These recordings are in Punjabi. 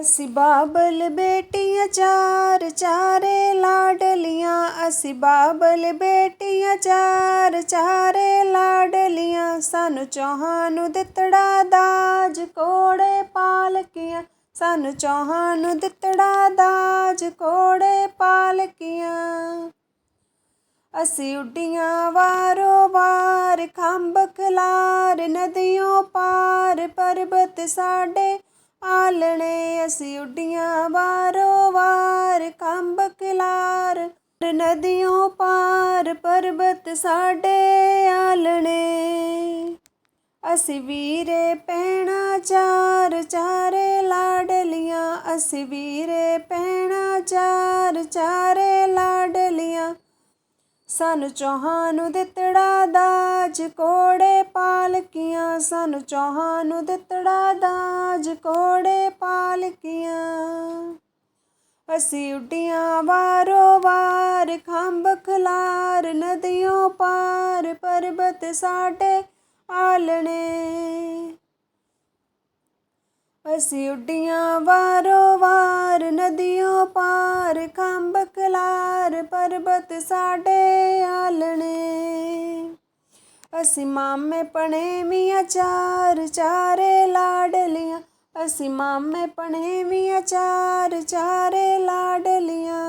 ਅਸੀਂ ਬਾਬਲ ਬੇਟੀਆਂ ਚਾਰ ਚਾਰੇ ਲਾਡਲੀਆਂ ਅਸੀਂ ਬਾਬਲ ਬੇਟੀਆਂ ਚਾਰ ਚਾਰੇ ਲਾਡਲੀਆਂ ਸਾਨੂੰ ਚੌਹਾਂ ਨੂੰ ਦਿੱਤੜਾ ਦਾਜ ਕੋੜੇ ਪਾਲਕੀਆਂ। ਸਾਨੂੰ ਚੌਹਾਂ ਨੂੰ ਦਿੱਤੜਾ ਦਾਜ ਕੋੜੇ ਪਾਲਕੀਆਂ। ਅਸੀਂ ਉੱਡੀਆਂ ਵਾਰੋ ਵਾਰ, ਖੰਭ ਖਲਾਰ, ਨਦੀਆਂ ਪਾਰ, ਪਰਬਤ ਸਾਡੇ ਆਲਣੇ ਅਸੀਂ ਉੱਡੀਆਂ ਵਾਰੋ ਵਾਰ, ਕੰਬ ਕਿਲਾਰ ਨਦੀਆਂ ਪਾਰ, ਪਰਬਤ ਸਾਡੇ ਆਲਣੇ। ਅਸੀਂ ਵੀਰੇ ਪੈਣਾ ਚਾਰ, ਚਾਰੇ ਲਾਡਲੀਆਂ। ਅਸੀਂ ਵੀਰੇ ਪੈਣਾ ਚਾਰ, ਚਾਰੇ ਲਾਡਲੀਆਂ। ਸਾਨੂੰ ਚੌਹਾਂ ਨੂੰ ਦਿੱਤੜਾ ਦਾਜ, ਕੋੜੇ ਪਾਲਕੀਆਂ, ਸਾਨੂੰ ਚੌਹਾਂ ਨੂੰ ਦਿੱਤੜਾ ਦਾਜ, ਕੋੜੇ ਪਾਲਕੀਆਂ। ਅਸੀਂ ਉੱਡੀਆਂ ਵਾਰੋ ਵਾਰ ਖੰਭ ਖਲਾਰ, ਨਦੀਆਂ ਪਾਰ, ਪਰਬਤ ਸਾਡੇ ਆਲਣੇ। ਅਸੀਂ ਉੱਡੀਆਂ ਵਾਰੋ ਵਾਰ ਨਦੀਆਂ ਪਾਰ, ਖੰਭ ਖਲਾਰ, ਪਰਬਤ ਸਾਡੇ ਆਲਣੇ। ਅਸੀਂ ਮਾਮੇ ਪਣੇ ਮੀਆਂ ਚਾਰ ਚਾਰੇ ਲਾਡਲੀਆਂ ਅਸੀਂ ਮਾਮੇ ਪਣੇ ਮੀਆਂ ਚਾਰ ਚਾਰੇ ਲਾਡਲੀਆਂ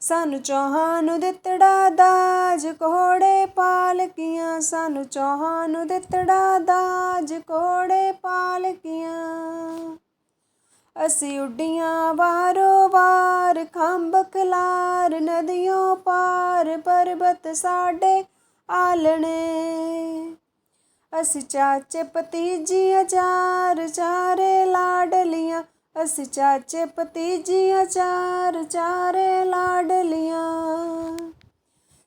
ਸਾਨੂੰ ਚੌਹਾਂ ਨੂੰ ਦਿੱਤੜਾ ਦਾਜ ਕੋੜੇ ਪਾਲਕੀਆਂ। ਸਾਨੂੰ ਚੌਹਾਂ ਨੂੰ ਦਿੱਤੜਾ ਦਾਜ ਕੋੜੇ ਪਾਲਕੀਆਂ। ਅਸੀਂ ਉੱਡੀਆਂ ਵਾਰੋ ਵਾਰ, ਖੰਭ ਖਲਾਰ, ਨਦੀਆਂ ਪਾਰ, ਪਰਬਤ ਸਾਡੇ ਆਲਣੇ। ਅਸੀਂ ਚਾਚੇ ਭਤੀਜੀਆਂ ਚਾਰ ਚਾਰੇ ਲਾਡਲੀਆਂ ਅਸੀਂ ਚਾਚੇ ਭਤੀਜੀਆਂ ਚਾਰ ਚਾਰੇ ਲਾਡਲੀਆਂ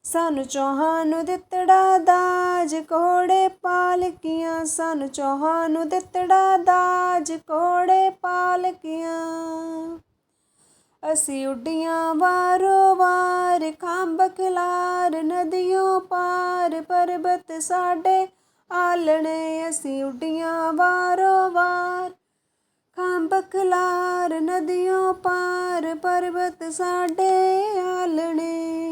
ਸਾਨੂੰ ਚੌਹਾਂ ਨੂੰ ਦਿੱਤੜਾ ਦਾਜ ਕੋੜੇ ਪਾਲਕੀਆਂ। ਸਾਨੂੰ ਚੌਹਾਂ ਨੂੰ ਦਿੱਤੜਾ ਦਾਜ ਕੋੜੇ ਪਾਲਕੀਆਂ। ਅਸੀਂ ਉੱਡੀਆਂ ਵਾਰੋ ਵਾਰ ਖੰਭ ਖਲਾਰ ਨਦੀਆਂ ਪਾਰ ਪਰਬਤ ਸਾਡੇ ਆਲਣੇ ਅਸੀਂ ਉੱਡੀਆਂ ਵਾਰੋ ਵਾਰ। ਖੰਭ ਖਲਾਰ ਨਦੀਆਂ ਪਾਰ ਪਰਬਤ ਸਾਡੇ ਆਲਣੇ।